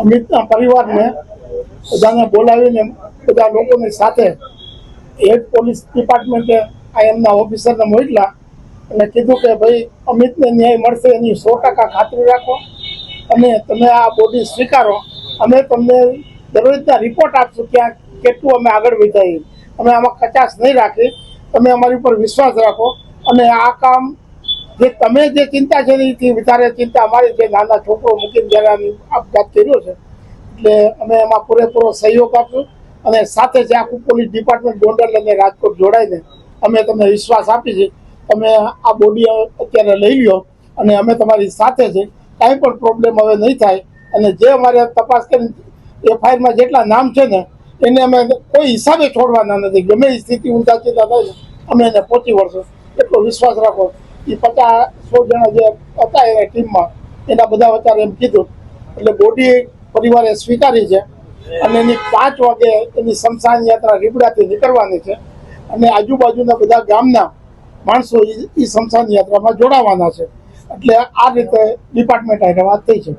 અમિતના પરિવારને બધાને બોલાવીને બધા લોકોની સાથે હેડ પોલીસ ડિપાર્ટમેન્ટે આ એમના ઓફિસરને મોકલા અને કીધું કે ભાઈ, અમિતને ન્યાય મળશે, એની સો ટકા ખાતરી રાખો અને તમે આ બોડી સ્વીકારો. અમે તમને દરરોજના રિપોર્ટ આપશું ક્યાં, કેટલું અમે આગળ વધારીએ અમે આમાં કચાશ નહીં રાખી. તમે અમારી ઉપર વિશ્વાસ રાખો અને આ કામ જે તમે જે ચિંતા છે એથી વધારે ચિંતા અમારી છે નાના છોકરો મૂકીને જયારે આપઘાત કર્યો છે, એટલે અમે એમાં પૂરેપૂરો સહયોગ આપશું અને સાથે જે આખું પોલીસ ડિપાર્ટમેન્ટ ગોંડલ અને રાજકોટ જોડાઈને અમે તમને વિશ્વાસ આપી તમે આ બોડી અત્યારે લઈ લ્યો અને અમે તમારી સાથે છે. કાંઈ પણ પ્રોબ્લેમ હવે નહીં થાય. અને જે અમારે તપાસ કરી એફઆઈઆરમાં જેટલા નામ છે ને, એને અમે કોઈ હિસાબે છોડવાના નથી. ગમે એ સ્થિતિ ઊંધા ચિંતા થાય અમે એને પહોંચી વળશું. એટલો વિશ્વાસ રાખો. એ પચાસ સો જણા જે હતા એ ટીમમાં, એના બધા અત્યારે એમ કીધું. એટલે બોડી પરિવારે સ્વીકારી છે અને એની પાંચ વાગે એની શમશાન યાત્રા રીબડાથી નીકળવાની છે અને આજુબાજુના બધા ગામના માણસો એ શમશાન યાત્રામાં જોડાવાના છે. એટલે આ રીતે ડિપાર્ટમેન્ટ હારે વાત થઈ છે.